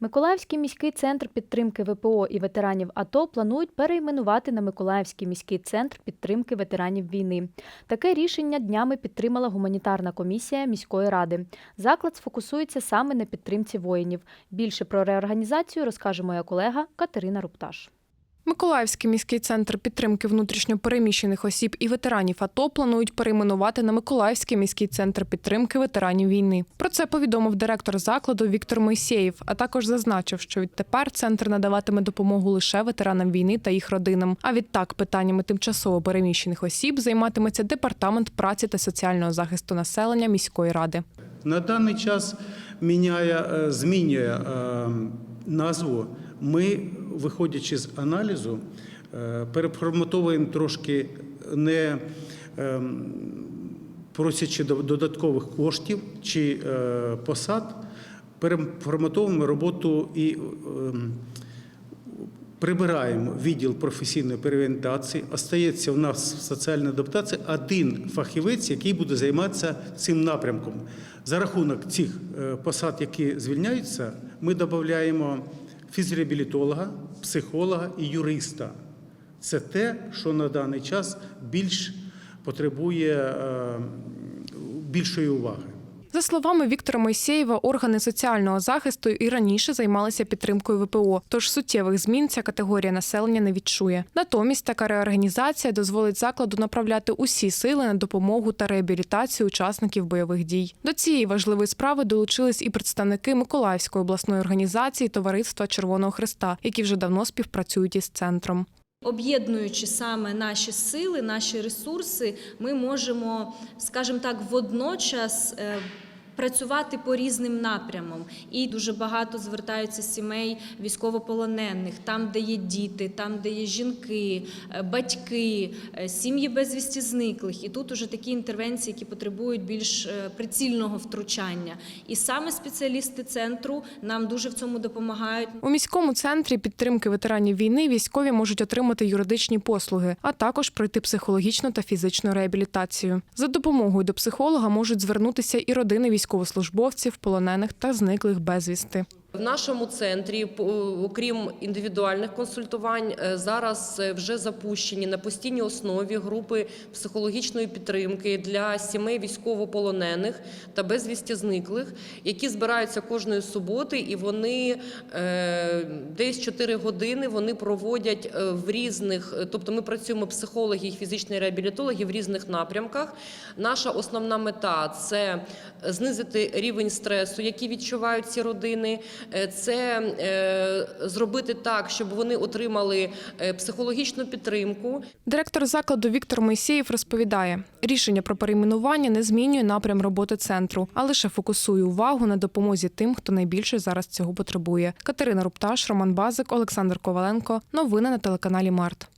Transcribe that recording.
Миколаївський міський центр підтримки ВПО і ветеранів АТО планують перейменувати на Миколаївський міський центр підтримки ветеранів війни. Таке рішення днями підтримала гуманітарна комісія міської ради. Заклад сфокусується саме на підтримці воїнів. Більше про реорганізацію розкаже моя колега Катерина Рупташ. Миколаївський міський центр підтримки внутрішньопереміщених осіб і ветеранів АТО планують перейменувати на Миколаївський міський центр підтримки ветеранів війни. Про це повідомив директор закладу Віктор Мойсєєв, а також зазначив, що відтепер центр надаватиме допомогу лише ветеранам війни та їх родинам. А відтак питаннями тимчасово переміщених осіб займатиметься департамент праці та соціального захисту населення міської ради. На даний час міняє, е, змінює е, назву. Ми, виходячи з аналізу, е, переформатовуємо трошки не ем, просячи додаткових коштів чи е, посад, переформатовуємо роботу і ем, прибираємо відділ професійної переорієнтації. Остається в нас в соціальній адаптації один фахівець, який буде займатися цим напрямком. За рахунок цих е, посад, які звільняються, ми додаємо фізреабілітолога, психолога і юриста. Це те, що на даний час більш потребує е, більшої уваги. За словами Віктора Мойсєєва, органи соціального захисту і раніше займалися підтримкою ВПО, тож суттєвих змін ця категорія населення не відчує. Натомість така реорганізація дозволить закладу направляти усі сили на допомогу та реабілітацію учасників бойових дій. До цієї важливої справи долучились і представники Миколаївської обласної організації Товариства Червоного Христа, які вже давно співпрацюють із центром. Об'єднуючи саме наші сили, наші ресурси, ми можемо, скажімо так, водночас. Працювати по різним напрямам, і дуже багато звертаються сімей військовополонених, там, де є діти, там, де є жінки, е, батьки, е, сім'ї безвісті зниклих. І тут уже такі інтервенції, які потребують більш е, прицільного втручання. І саме спеціалісти центру нам дуже в цьому допомагають. У міському центрі підтримки ветеранів війни військові можуть отримати юридичні послуги, а також пройти психологічну та фізичну реабілітацію. За допомогою до психолога можуть звернутися і родини військовослужбовців, полонених та зниклих безвісти. В нашому центрі, окрім індивідуальних консультувань, е, зараз е, вже запущені на постійній основі групи психологічної підтримки для сімей військовополонених та безвісті зниклих, які збираються кожної суботи, і вони е, десь 4 години вони проводять в різних, тобто ми працюємо психологи і фізичні реабілітологи в різних напрямках. Наша основна мета це знизити рівень стресу, який відчувають ці родини. Е, Це е, зробити так, щоб вони отримали е, психологічну підтримку, Директор закладу Віктор Мойсєєв розповідає, рішення про перейменування не змінює напрям роботи центру, а лише фокусує увагу на допомозі тим, хто найбільше зараз цього потребує. Катерина Рупташ, Роман Базик, Олександр Коваленко. Новини на телеканалі Март.